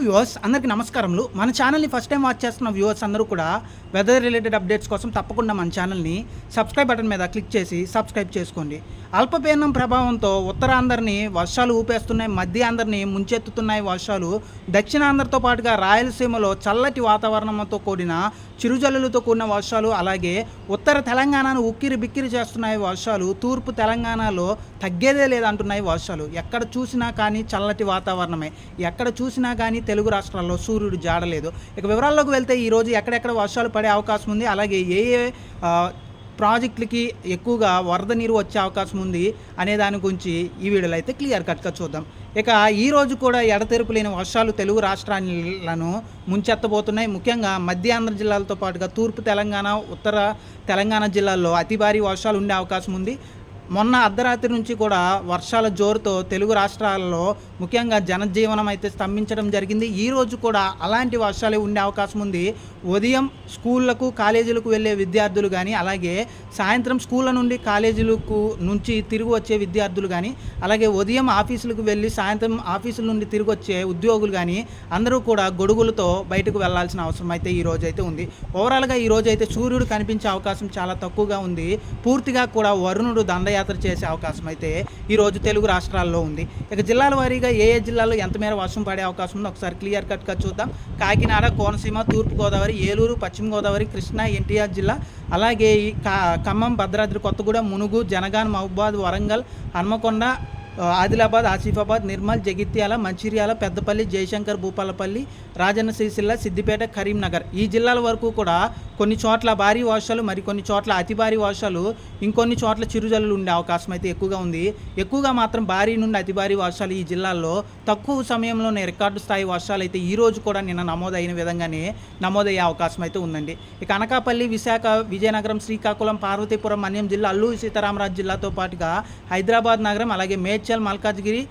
Viewers అందరికీ నమస్కారములు. మన ఛానల్ని ఫస్ట్ టైం వాచ్ చేస్తున్న వ్యూవర్స్ అందరూ కూడా వెదర్ రిలేటెడ్ అప్డేట్స్ కోసం తప్పకుండా మన ఛానల్ని సబ్స్క్రైబ్ బటన్ మీద క్లిక్ చేసి సబ్స్క్రైబ్ చేసుకోండి. అల్పపీడనం ప్రభావంతో ఉత్తరాంధ్రని వర్షాలు ఊపేస్తున్నాయి మధ్య ఆంధ్రని ముంచెత్తుతున్నాయి వర్షాలు. దక్షిణాంధ్రతో పాటుగా రాయలసీమలో చల్లటి వాతావరణంతో కూడిన చిరుజల్లులతో కూడిన వర్షాలు అలాగే ఉత్తర తెలంగాణను ఉక్కిరి బిక్కిరి చేస్తున్నాయి వర్షాలు. తూర్పు తెలంగాణలో తగ్గేదే లేదంటున్నాయి వర్షాలు. ఎక్కడ చూసినా కానీ చల్లటి వాతావరణమే. ఎక్కడ చూసినా కానీ తెలుగు రాష్ట్రాల్లో సూర్యుడు జాడలేదు. ఇక వివరాల్లోకి వెళ్తే ఈరోజు ఎక్కడెక్కడ వర్షాలు పడే అవకాశం ఉంది. అలాగే ఏ ఏ ప్రాజెక్టులకి ఎక్కువగా వరద నీరు వచ్చే అవకాశం ఉంది అనే దాని గురించి ఈ వీడియోలో అయితే క్లియర్ కట్గా చూద్దాం. ఇక ఈరోజు కూడా ఎడతెరుపు లేని వర్షాలు తెలుగు రాష్ట్రాలను ముంచెత్తబోతున్నాయి. ముఖ్యంగా మధ్య ఆంధ్ర జిల్లాలతో పాటుగా తూర్పు తెలంగాణ ఉత్తర తెలంగాణ జిల్లాల్లో అతి భారీ వర్షాలు ఉండే అవకాశం ఉంది. మొన్న అర్ధరాత్రి నుంచి కూడా వర్షాల జోరుతో తెలుగు రాష్ట్రాలలో ముఖ్యంగా జనజీవనం అయితే స్తంభించడం జరిగింది. ఈ రోజు కూడా అలాంటి వర్షాలే ఉండే అవకాశం ఉంది. ఉదయం స్కూళ్ళకు కాలేజీలకు వెళ్ళే విద్యార్థులు కానీ అలాగే సాయంత్రం స్కూళ్ళ నుండి కాలేజీలకు నుంచి తిరిగి వచ్చే విద్యార్థులు కానీ అలాగే ఉదయం ఆఫీసులకు వెళ్ళి సాయంత్రం ఆఫీసుల నుండి తిరిగి వచ్చే ఉద్యోగులు కానీ అందరూ కూడా గొడుగులతో బయటకు వెళ్ళాల్సిన అవసరం అయితే ఈ రోజు అయితే ఉంది ఓవరాల్గా ఈ రోజు అయితే సూర్యుడు కనిపించే అవకాశం చాలా తక్కువగా ఉంది. పూర్తిగా కూడా వరుణుడు దండయాత్ర చేసే అవకాశం అయితే ఈ రోజు తెలుగు రాష్ట్రాల్లో ఉంది. ఇక జిల్లాల వారీగా ఏ ఏ జిల్లాలో ఎంత మేర వర్షం పడే అవకాశం ఉందో ఒకసారి క్లియర్ కట్గా చూద్దాం. కాకినాడ కోనసీమ తూర్పుగోదావరి ఏలూరు పశ్చిమ గోదావరి కృష్ణా ఎన్టీఆర్ జిల్లా అలాగే ఈ ఖమ్మం భద్రాద్రి కొత్తగూడెం మునుగు జనగాన్ మహబాద్ వరంగల్ హన్మకొండ ఆదిలాబాద్ ఆసిఫాబాద్ నిర్మల్ జగిత్యాల మంచిర్యాల పెద్దపల్లి జయశంకర్ భూపాలపల్లి రాజన్న సిరిసిల్ల సిద్దిపేట కరీంనగర్ ఈ జిల్లాల వరకు కూడా కొన్ని చోట్ల భారీ వర్షాలు మరి కొన్ని చోట్ల అతి భారీ వర్షాలు ఇంకొన్ని చోట్ల చిరుజల్లులు ఉండే అవకాశం అయితే ఎక్కువగా ఉంది. ఎక్కువగా మాత్రం భారీ నుండి అతి భారీ వర్షాలు ఈ జిల్లాల్లో తక్కువ సమయంలోనే రికార్డు స్థాయి వర్షాలు అయితే ఈ రోజు కూడా నిన్న నమోదైన విధంగానే నమోదయ్యే అవకాశం అయితే ఉందండి. ఇక అనకాపల్లి విశాఖ విజయనగరం శ్రీకాకుళం పార్వతీపురం మన్యం జిల్లా అల్లూరి సీతారామరాజు జిల్లాతో పాటుగా హైదరాబాద్ నగరం అలాగే మేడ్చల్ మల్కాజ్గిరి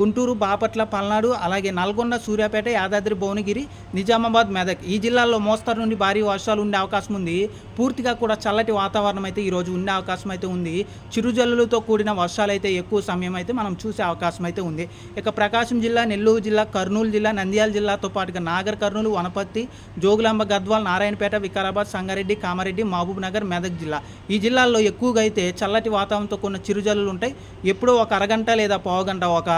గుంటూరు బాపట్ల పల్నాడు అలాగే నల్గొండ సూర్యాపేట యాదాద్రి భువనగిరి నిజామాబాద్ మెదక్ ఈ జిల్లాల్లో మోస్తరు నుండి భారీ వర్షాలు ఉండే అవకాశం ఉంది. పూర్తిగా కూడా చల్లటి వాతావరణం అయితే ఈ రోజు ఉండే అవకాశం అయితే ఉంది. చిరుజల్లులతో కూడిన వర్షాలు అయితే ఎక్కువ సమయం అయితే మనం చూసే అవకాశం అయితే ఉంది. ఇక ప్రకాశం జిల్లా నెల్లూరు జిల్లా కర్నూలు జిల్లా నంద్యాల జిల్లాతో పాటుగా నాగర్ కర్నూలు వనపర్తి జోగులాంబ గద్వాల్ నారాయణపేట వికారాబాద్ సంగారెడ్డి కామారెడ్డి మహబూబ్ నగర్ మెదక్ జిల్లా. ఈ జిల్లాల్లో ఎక్కువగా అయితే చల్లటి వాతావరణంతో కూడిన చిరుజల్లులు ఉంటాయి. ఎప్పుడో ఒక అరగంట లేదా పావుగంట ఒక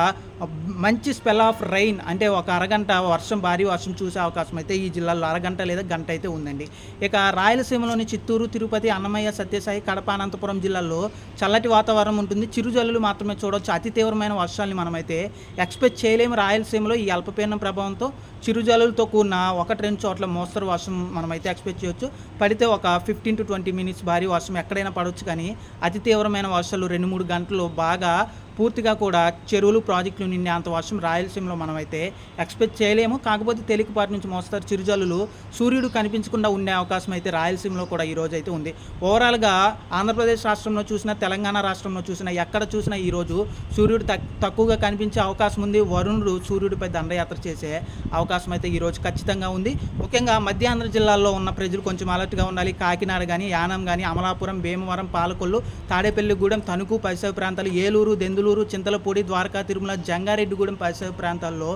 మంచి స్పెల్ ఆఫ్ రైన్ అంటే ఒక అరగంట వర్షం భారీ వర్షం చూసే అవకాశం అయితే ఈ జిల్లాలో అరగంట లేదా గంట అయితే ఉందండి. ఇక రాయలసీమలోని చిత్తూరు తిరుపతి అన్నమయ్య సత్యసాయి కడప అనంతపురం జిల్లాల్లో చల్లటి వాతావరణం ఉంటుంది. చిరుజల్లులు మాత్రమే చూడవచ్చు అతి తీవ్రమైన వర్షాలని మనమైతే ఎక్స్పెక్ట్ చేయలేము. రాయలసీమలో ఈ అల్పపీడనం ప్రభావంతో చిరుజల్లులతో కూడిన ఒకటి రెండు చోట్ల మోస్తరు వర్షం మనమైతే ఎక్స్పెక్ట్ చేయొచ్చు. పడితే ఒక ఫిఫ్టీన్ టు ట్వంటీ మినిట్స్ భారీ వర్షం ఎక్కడైనా పడవచ్చు కానీ అతి తీవ్రమైన వర్షాలు రెండు మూడు గంటలు బాగా పూర్తిగా కూడా చెరువులు ప్రాజెక్టులు నిండే అంత వర్షం రాయలసీమలో మనమైతే ఎక్స్పెక్ట్ చేయలేము. కాకపోతే తేలికపాటి నుంచి మోస్తారు చిరుజల్లులు సూర్యుడు కనిపించకుండా ఉండే అవకాశం అయితే రాయలసీమలో కూడా ఈ రోజు అయితే ఉంది. ఓవరాల్గా ఆంధ్రప్రదేశ్ రాష్ట్రంలో చూసినా తెలంగాణ రాష్ట్రంలో చూసినా ఎక్కడ చూసినా ఈరోజు సూర్యుడు తక్కువగా కనిపించే అవకాశం ఉంది. వరుణుడు సూర్యుడిపై దండయాత్ర చేసే అవకాశం అయితే ఈరోజు ఖచ్చితంగా ఉంది. ముఖ్యంగా మధ్యాంధ్ర జిల్లాల్లో ఉన్న ప్రజలు కొంచెం అలర్ట్గా ఉండాలి. కాకినాడ కానీ యానం కానీ అమలాపురం భీమవరం పాలకొల్లు తాడేపల్లిగూడెం తణుకు పరిసర ప్రాంతాలు ఏలూరు దెందు దెందులూరు చింతలపూడి ద్వారకా తిరుమల జంగారెడ్డిగూడెం పరిసర ప్రాంతాల్లో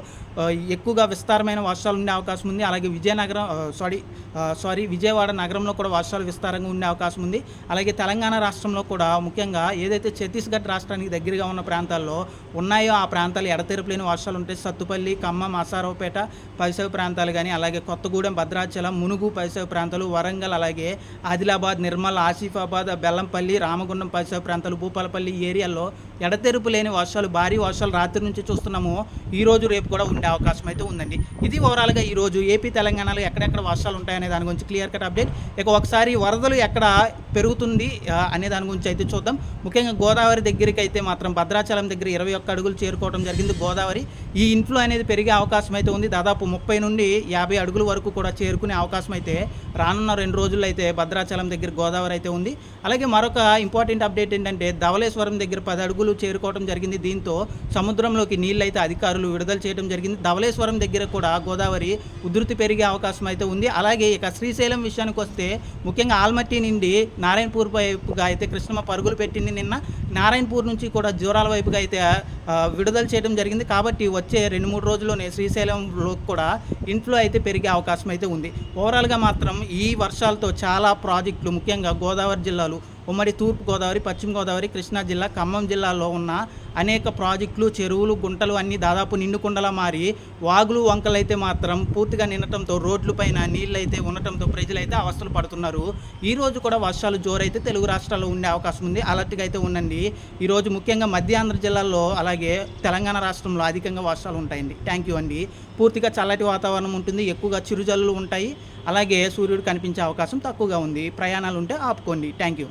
ఎక్కువగా విస్తారమైన వర్షాలు ఉండే అవకాశం ఉంది. అలాగే విజయనగరం సారీ సారీ విజయవాడ నగరంలో కూడా వర్షాలు విస్తారంగా ఉండే అవకాశం ఉంది. అలాగే తెలంగాణ రాష్ట్రంలో కూడా ముఖ్యంగా ఏదైతే ఛత్తీస్గఢ్ రాష్ట్రానికి దగ్గరగా ఉన్న ప్రాంతాల్లో ఉన్నాయో ఆ ప్రాంతాలు ఎడతెరపులేని వర్షాలు ఉంటాయి సత్తుపల్లి ఖమ్మం అసారావుపేట పరిసర ప్రాంతాలు కానీ అలాగే కొత్తగూడెం భద్రాచలం మునుగు పరిసర ప్రాంతాలు వరంగల్ అలాగే ఆదిలాబాద్ నిర్మల్ ఆసిఫాబాద్ బెల్లంపల్లి రామగుండం పరిసర ప్రాంతాలు భూపాలపల్లి ఏరియాల్లో ఎడతెరుపు లేని వర్షాలు భారీ వర్షాలు రాత్రి నుంచి చూస్తున్నాము. ఈ రోజు రేపు కూడా ఉండే అవకాశం అయితే ఉందండి. ఇది ఓవరాల్గా ఈ రోజు ఏపీ తెలంగాణలో ఎక్కడెక్కడ వర్షాలు ఉంటాయనే దాని గురించి క్లియర్ కట్ అప్డేట్. ఇక ఒకసారి వరదలు ఎక్కడ పెరుగుతుంది అనే దాని గురించి అయితే చూద్దాం. ముఖ్యంగా గోదావరి దగ్గరికి అయితే మాత్రం భద్రాచలం దగ్గర ఇరవై ఒక్క అడుగులు చేరుకోవడం జరిగింది గోదావరి. ఈ ఇన్ఫ్లో అనేది పెరిగే అవకాశం అయితే ఉంది. దాదాపు ముప్పై నుండి యాభై అడుగుల వరకు కూడా చేరుకునే అవకాశం అయితే రానున్న రెండు రోజుల్లో అయితే భద్రాచలం దగ్గర గోదావరి అయితే ఉంది. అలాగే మరొక ఇంపార్టెంట్ అప్డేట్ ఏంటంటే ధవళేశ్వరం దగ్గర పది అడుగులు చేరుకోవడం జరిగింది. దీంతో సముద్రంలోకి నీళ్ళు అయితే అధికారులు విడుదల చేయడం జరిగింది. ధవలేశ్వరం ధవళేశ్వరం దగ్గర కూడా గోదావరి ఉధృతి పెరిగే అవకాశం అయితే ఉంది. అలాగే ఇక శ్రీశైలం విషయానికి వస్తే ముఖ్యంగా ఆల్మట్టి నుండి నారాయణపూర్ వైపుగా అయితే కృష్ణమ్మ పరుగులు పెట్టింది. నిన్న నారాయణపూర్ నుంచి కూడా జోరాల వైపుగా అయితే విడుదల చేయడం జరిగింది. కాబట్టి వచ్చే రెండు మూడు రోజుల్లోనే శ్రీశైలంలో కూడా ఇన్ఫ్లో అయితే పెరిగే అవకాశం అయితే ఉంది. ఓవరాల్గా మాత్రం ఈ వర్షాలతో చాలా ప్రాజెక్టులు ముఖ్యంగా గోదావరి జిల్లాలు ఉమ్మడి తూర్పు గోదావరి పశ్చిమ గోదావరి కృష్ణా జిల్లా ఖమ్మం జిల్లాలో ఉన్న అనేక ప్రాజెక్టులు చెరువులు గుంటలు అన్నీ దాదాపు నిండుకుండలా మారి వాగులు వంకలు అయితే మాత్రం పూర్తిగా నిండటంతో రోడ్లపైన నీళ్ళు అయితే ఉండటంతో ప్రజలైతే అవస్థలు పడుతున్నారు. ఈ రోజు కూడా వర్షాలు జోరైతే తెలుగు రాష్ట్రాల్లో ఉండే అవకాశం ఉంది. అలర్ట్గా అయితే ఉండండి. ఈరోజు ముఖ్యంగా మధ్యాంధ్ర జిల్లాలో అలా అలాగే తెలంగాణ రాష్ట్రంలో అధికంగా వర్షాలు ఉంటాయండి. థ్యాంక్ యూ అండి. పూర్తిగా చల్లటి వాతావరణం ఉంటుంది ఎక్కువగా చిరుజల్లులు ఉంటాయి. అలాగే సూర్యుడు కనిపించే అవకాశం తక్కువగా ఉంది. ప్రయాణాలు ఉంటే ఆపుకోండి. Thank you